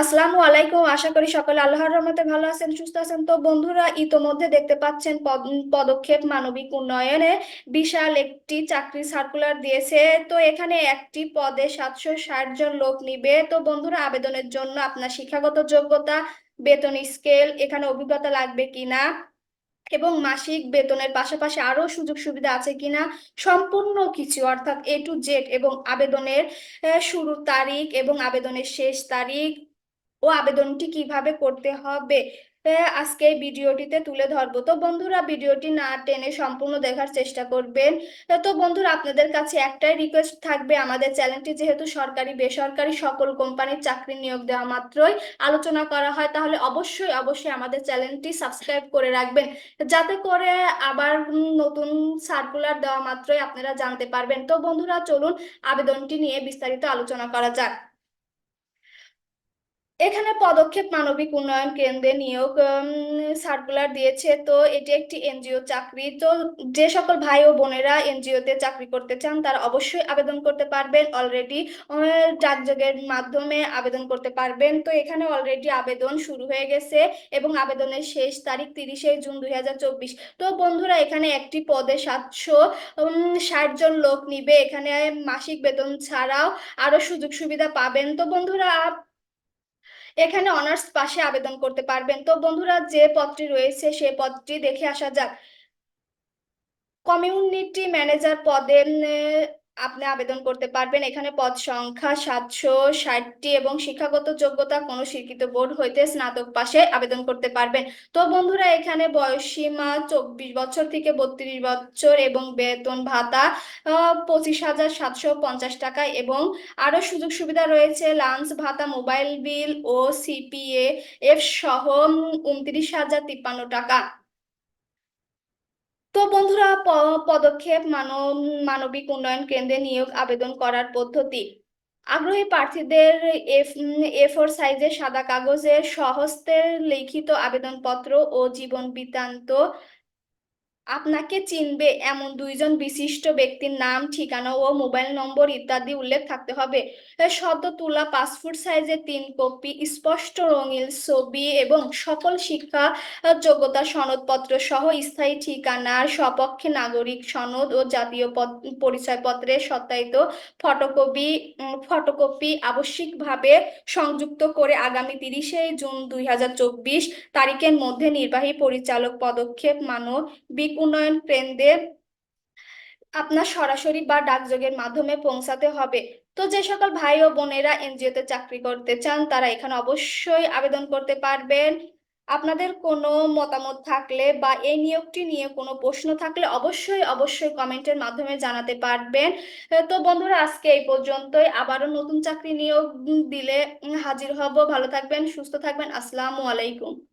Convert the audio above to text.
আসসালামু আলাইকুম। আশা করি সকলে আল্লাহর রহমতে ভালো আছেন, সুস্থ আছেন। তো বন্ধুরা, ইতোমধ্যে দেখতে পাচ্ছেন পদ- পদক্ষেপ মানবিক উন্নয়নে বিশাল একটি চাকরি সার্কুলার দিয়েছে। তো এখানে একটি পদে সাতশো ষাট জন লোক নিবে। তো বন্ধুরা, আবেদনের জন্য আপনার শিক্ষাগত যোগ্যতা, বেতন স্কেল এখানে অভিজ্ঞতা লাগবে কিনা এবং মাসিক বেতনের পাশাপাশি আরও সুযোগ সুবিধা আছে কিনা, সম্পূর্ণ কিছু অর্থাৎ এ টু জেড এবং আবেদনের শুরুর তারিখ এবং আবেদনের শেষ তারিখ ও আবেদনটি কীভাবে করতে হবে? আজকে এই ভিডিওটিতে তুলে ধরবো। তো বন্ধুরা, ভিডিওটি না টেনে সম্পূর্ণ দেখার চেষ্টা করবেন। তো বন্ধুরা, আপনাদের কাছে একটাই রিকোয়েস্ট থাকবে। আমাদের চ্যানেলটি যেহেতু সরকারি, বেসরকারি সকল কোম্পানির চাকরি নিয়োগ দেওয়া মাত্রই আলোচনা করা হয়, তাহলে অবশ্যই অবশ্যই আমাদের চ্যানেলটি সাবস্ক্রাইব করে রাখবেন। যাতে করে আবার নতুন সার্কুলার দেওয়া মাত্রই আপনারা জানতে পারবেন। তো বন্ধুরা, চলুন আবেদনটি নিয়ে বিস্তারিত আলোচনা করা যাক। এখানে পদক্ষেপ মানবিক উন্নয়ন কেন্দ্রে নিয়োগ সার্কুলার দিয়েছে। তো এটি একটি এনজিও চাকরি। তো যে সকল ভাই ও বোনেরা এনজিও তে চাকরি করতে চান, তারা অবশ্যই আবেদন করতে পারবেন। অলরেডি ডাকযোগের মাধ্যমে আবেদন করতে পারবেন। তো এখানে অলরেডি আবেদন শুরু হয়ে গেছে এবং আবেদনের শেষ তারিখ তিরিশে জুন দুই হাজার চব্বিশ। তো বন্ধুরা, এখানে একটি পদে সাতশো ষাট জন লোক নিবে। এখানে মাসিক বেতন ছাড়াও আরও সুযোগ সুবিধা পাবেন। তো বন্ধুরা এখানে অনার্স পাশে আবেদন করতে পারবেন। তো বন্ধুরা, যে পদটি রয়েছে সে পদটি দেখে আসা যাক। কমিউনিটি ম্যানেজার পদে আপনি আবেদন করতে পারবেন। এখানে পদ সংখ্যা সাতশো ষাটটি এবং শিক্ষাগত যোগ্যতা কোনো স্বীকৃত বোর্ড হইতে স্নাতক পাশে আবেদন করতে পারবেন। তো বন্ধুরা, এখানে বয়সীমা চব্বিশ বছর থেকে বত্রিশ বছর এবং বেতন ভাতা পঁচিশ হাজার সাতশো পঞ্চাশ টাকা এবং আরও সুযোগ সুবিধা রয়েছে। লাঞ্চ ভাতা, মোবাইল বিল ও সিপিএ এফ সহ উনত্রিশ হাজার তিপ্পান্ন টাকা। তো বন্ধুরা পদক্ষেপ মানব মানবিক উন্নয়ন কেন্দ্রে নিয়োগ, আবেদন করার পদ্ধতি। আগ্রহী প্রার্থীদের এফ এ ফোর সাইজের সাদা কাগজে স্বহস্তে লিখিত আবেদনপত্র ও জীবন বৃত্তান্ত আপনাকে চিনবে, এমন দুইজন বিশিষ্ট ব্যক্তির নাম, ঠিকানা ও মোবাইল নম্বর ইত্যাদি উল্লেখ থাকতে হবে। সদ্য তোলা, পাসপোর্ট সাইজের তিন কপি, স্পষ্ট রঙিন ছবি এবং সকল শিক্ষা যোগ্যতা সনদপত্র সহ স্থায়ী ঠিকানার সপক্ষে নাগরিক সনদ ও জাতীয় পরিচয়পত্রের সত্যায়িত ফটোকপি ফটোকপি আবশ্যিকভাবে সংযুক্ত করে আগামী তিরিশে জুন দুই হাজার চব্বিশ তারিখের মধ্যে নির্বাহী পরিচালক পদক্ষেপ মানবিক উন্নয়ন কেন্দ্রে আপনার সরাসরি বা ডাকযোগের মাধ্যমে পৌঁছাতে হবে। তো যে সকল ভাই ও বোনেরা এনজিওতে চাকরি করতে চান, তারা এখানে অবশ্যই আবেদন করতে পারবেন। আপনাদের কোনো মতামত থাকলে বা এই নিয়োগটি নিয়ে কোনো প্রশ্ন থাকলে অবশ্যই অবশ্যই কমেন্টের মাধ্যমে জানাতে পারবেন। তো বন্ধুরা, আজকে এই পর্যন্তই। আবারও নতুন চাকরি নিয়োগ দিলে হাজির হব। ভালো থাকবেন, সুস্থ থাকবেন। আসসালামু আলাইকুম।